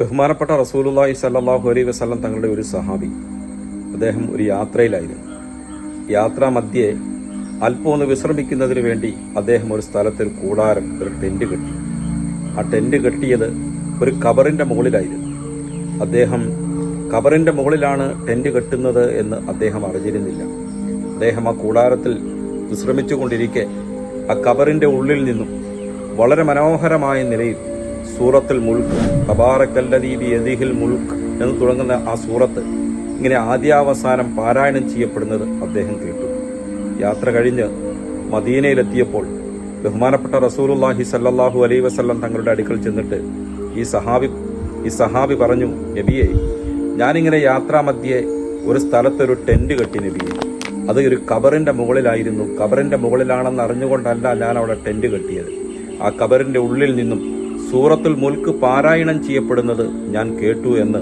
ബഹുമാനപ്പെട്ട റസൂലുള്ളാഹി സല്ലല്ലാഹു അലൈഹി വസല്ലം തങ്ങളുടെ ഒരു സഹാബി. അദ്ദേഹം ഒരു യാത്രയിലായിരുന്നു. യാത്രാ മധ്യേ അല്പം ഒന്ന് വിശ്രമിക്കുന്നതിന് വേണ്ടി അദ്ദേഹം ഒരു സ്ഥലത്ത് ഒരു കൂടാരം ഒരു ടെന്റ് കെട്ടി. ആ ടെന്റ് കെട്ടിയത് ഒരു കബറിന്റെ മുകളിലായിരുന്നു. അദ്ദേഹം കബറിന്റെ മുകളിലാണ് ടെന്റ് കെട്ടുന്നത് എന്ന് അദ്ദേഹം അറിഞ്ഞിരുന്നില്ല. അദ്ദേഹം ആ കൂടാരത്തിൽ വിശ്രമിച്ചുകൊണ്ടിരിക്കെ ആ കബറിന്റെ ഉള്ളിൽ നിന്നും വളരെ മനോഹരമായ നിലയിൽ സൂറത്തുൽ മുൽക്ക്. തബാറക്കല്ലദീബി യദിഹിൽ മുൽക്ക് എന്ന് തുടങ്ങുന്ന ആ സൂറത്ത് ഇങ്ങനെ ആദ്യാവസാനം പാരായണം ചെയ്യപ്പെടുന്നത് അദ്ദേഹം കേട്ടു. യാത്ര കഴിഞ്ഞ് മദീനയിലെത്തിയപ്പോൾ ബഹുമാനപ്പെട്ട റസൂലുള്ളാഹി സല്ലാഹു അലൈ വസ്ല്ലാം തങ്ങളുടെ അടുക്കൽ ചെന്നിട്ട് ഈ സഹാബി ഈ സഹാബി പറഞ്ഞു നബിയെ ഞാനിങ്ങനെ യാത്രാമധ്യേ ഒരു സ്ഥലത്തൊരു ടെന്റ് കെട്ടി നബിയെ. അത് ഒരു കബറിന്റെ മുകളിലായിരുന്നു. കബറിന്റെ മുകളിലാണെന്ന് അറിഞ്ഞുകൊണ്ടല്ല ഞാൻ അവിടെ ടെന്റ് കെട്ടിയത്. ആ കബറിന്റെ ഉള്ളിൽ നിന്നും സൂറത്തുൽ മുൽക്ക് പാരായണം ചെയ്യപ്പെടുന്നത് ഞാൻ കേട്ടു എന്ന്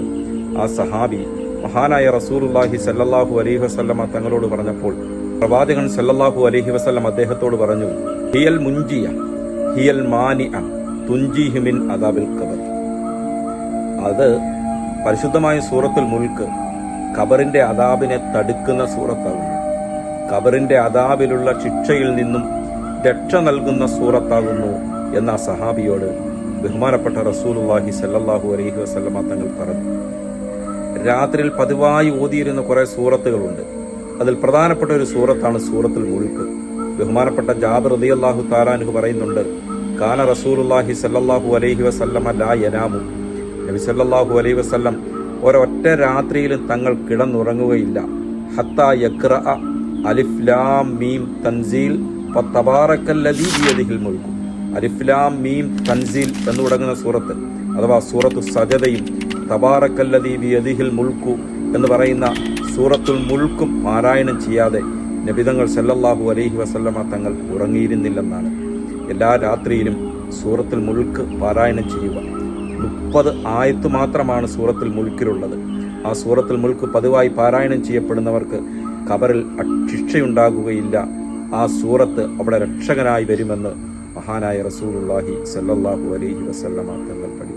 ആ സഹാബി മഹാനായ റസൂലുള്ളാഹി സല്ലാഹു അലൈഹി വസല്ലമ തങ്ങളോട് പറഞ്ഞപ്പോൾ പ്രവാചകൻ സല്ലാഹു അലൈഹി വസല്ലം അദ്ദേഹത്തോട് പറഞ്ഞു ഹിയൽ മുഞ്ചിയ ഹിയൽ മാനിയ മാനി തുഞ്ചിഹിമിൻ അദാബിൽ കബർ അത് പരിശുദ്ധമായ സൂറത്തുൽ മുൽക്ക് ഖബറിന്റെ അദാബിനെ തടുക്കുന്ന സൂറത്താകുന്നു. ഖബറിന്റെ അദാബിലുള്ള ശിക്ഷയിൽ നിന്നും രക്ഷ നൽകുന്ന സൂറത്താകുന്നു എന്ന സഹാബിയോട് ബഹുമാനപ്പെട്ട റസൂലുള്ളാഹി സല്ലാഹു അലഹി വസ്ലമ തങ്ങൾ പറഞ്ഞു. രാത്രിയിൽ പതിവായി ഓതിയിരുന്ന കുറെ സൂറത്തുകളുണ്ട്. അതിൽ പ്രധാനപ്പെട്ട ഒരു സൂറത്താണ് സൂറത്തുൽ മുഴുക്ക് ബഹുമാനപ്പെട്ട ജാബിർ അള്ളാഹു താരാനുഹു പറയുന്നുണ്ട് കാന റസൂലുള്ളാഹി സല്ലാഹു അലൈഹി വസല്ലമ ലാ യനാമു. നബി സല്ലാഹു അലൈഹി വസല്ലം ഒരൊറ്റ രാത്രിയിലും തങ്ങൾ കിടന്നുറങ്ങുകയില്ല. ഹത്താ യക്ര അലിഫ് ലാം മീം തൻസീൽ തബാറക്കല്ലദീ ബിയദിഹിൽ മുൽക്കു. അലിഫ് ലാം മീം തൻസീൽ എന്ന് തുടങ്ങുന്ന സൂറത്ത് അഥവാ സൂറത്തു സജതയും തബാറക്കല്ലതീബിഅതിഹിൽ മുൾക്കു മുൽക്കു എന്ന് പറയുന്ന സൂറത്തുൽ മുൾക്കും പാരായണം ചെയ്യാതെ നബിതങ്ങൾ സല്ലല്ലാഹു അലൈഹി വസല്ലമ തങ്ങൾ ഉറങ്ങിയിരുന്നില്ലെന്നാണ്. എല്ലാ രാത്രിയിലും സൂറത്തുൽ മുൾക്ക് പാരായണം ചെയ്യുക. മുപ്പത് ആയത്ത് മാത്രമാണ് സൂറത്തുൽ മുൾക്കിലുള്ളത് ആ സൂറത്തുൽ മുൾക്ക് പതിവായി പാരായണം ചെയ്യപ്പെടുന്നവർക്ക് കബറിൽ ശിക്ഷയുണ്ടാകുകയില്ല. ആ സൂറത്ത് അവിടെ രക്ഷകനായി വരുമെന്ന് മഹാനായ റസൂലുള്ളാഹി സല്ലല്ലാഹു അലൈഹി വസല്ലമ തങ്ങൾ പഠിപ്പിച്ചു.